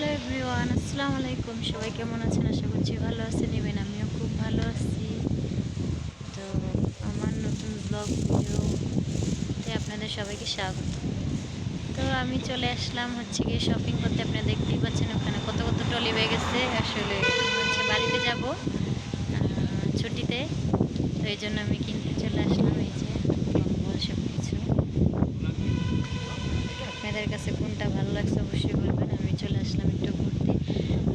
Hello everyone, আসসালামু আলাইকুম। সবাই কেমন আছেন? আশা করছি ভালো আছেন। নেবেন আমিও খুব ভালো আছি। তো আমার নতুন ব্লগ ভিডিওতে আপনাদের সবাইকে স্বাগত। তো আমি চলে আসলাম হচ্ছে গিয়ে শপিং করতে। আপনারা দেখতেই পাচ্ছেন ওখানে কত কত টলি হয়ে গেছে। আসলে হচ্ছে বাড়িতে যাব ছুটিতে। তো এই জন্য আমি কিনতে চলে আসলাম এই যে সব কিছু আপনাদের কাছে কোনটা ভালো লাগছে অবশ্যই বলবেন আমি চলে আসলাম একটু ঘুরতে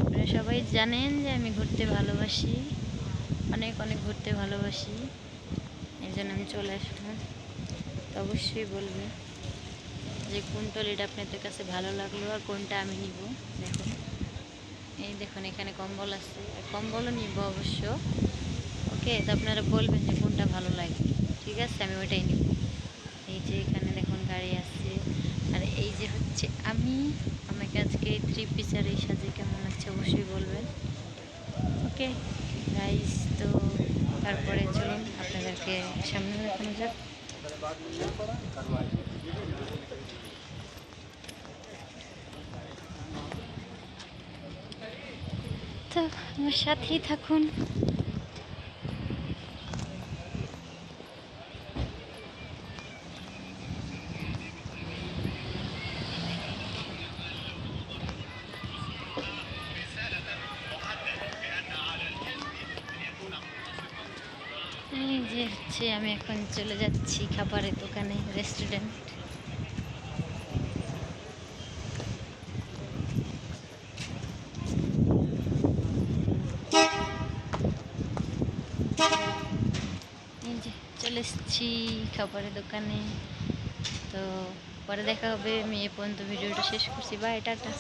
আপনারা সবাই জানেন যে আমি ঘুরতে ভালোবাসি। অনেক অনেক ঘুরতে ভালোবাসি। এই জন্য আমি চলে আসলাম তো অবশ্যই বলবেন যে কোন টলিটা আপনাদের কাছে ভালো লাগল আর কোনটা আমি নিব। দেখুন। এই দেখুন, এখানে কম্বল আছে। কম্বলও নিব অবশ্য। ওকে, তো আপনারা বলবেন যে কোনটা ভালো লাগে। ঠিক আছে, আমি ওইটাই নিব। এই যে এখানে দেখুন গাড়ি আছে। এই হচ্ছে আমি আমাকে আজকে থ্রি পিসের এই সাজে কেমন লাগছে অবশ্যই বলবেন। ওকে গাইস তো তারপরে চলুন, আপনাদেরকে সামনে দেখানো যাক। তো আমার সাথেই থাকুন। এই যে হচ্ছে আমি এখন চলে যাচ্ছি খাবারের দোকানে রেস্টুরেন্ট এই যে, চলে এসেছি খাবারের দোকানে। তো পরে দেখা হবে, আমি এ পর্যন্ত ভিডিওটা শেষ করছি। Bye, tata.